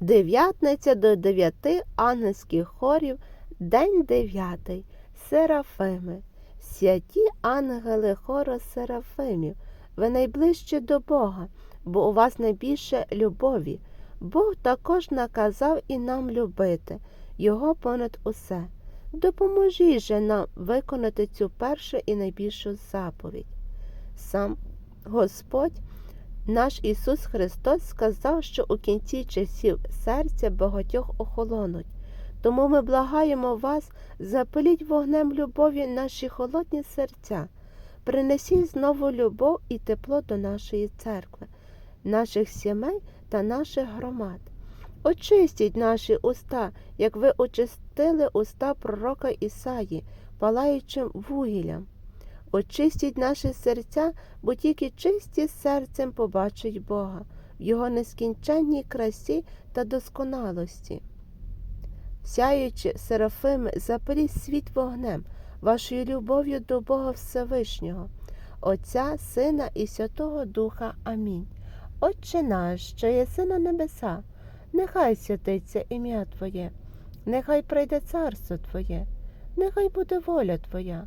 Дев'ятниця до дев'яти ангельських хорів, день дев'ятий, Серафими. Святі ангели хору Серафимів, ви найближчі до Бога, бо у вас найбільше любові. Бог також наказав і нам любити Його понад усе. Допоможіть же нам виконати цю першу і найбільшу заповідь. Сам Господь наш Ісус Христос сказав, що у кінці часів серця багатьох охолонуть. Тому ми благаємо вас, запаліть вогнем любові наші холодні серця, принесіть знову любов і тепло до нашої церкви, наших сімей та наших громад. Очистіть наші уста, як ви очистили уста пророка Ісаї, палаючим вугіллям. Очистіть наші серця, бо тільки чисті серцем побачать Бога в Його нескінченній красі та досконалості. Сяючи серафими, запаліть світ вогнем, вашою любов'ю до Бога Всевишнього, Отця, Сина і Святого Духа. Амінь. Отче наш, що єси на небеса, нехай святиться ім'я Твоє, нехай прийде царство Твоє, нехай буде воля Твоя,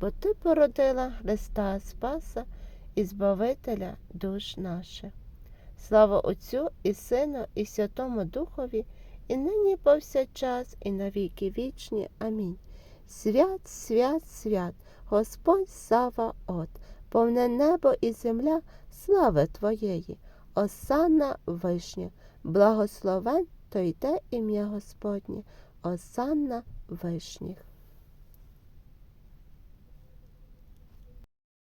бо Ти породила Христа Спаса і Збавителя душ наших. Слава Отцю і Сину, і Святому Духові, і нині повсякчас, і на віки вічні. Амінь. Свят, свят, свят, Господь Сава от, повне небо і земля, слави Твоєї, осанна вишня, благословен то йде ім'я Господнє, осанна вишніх.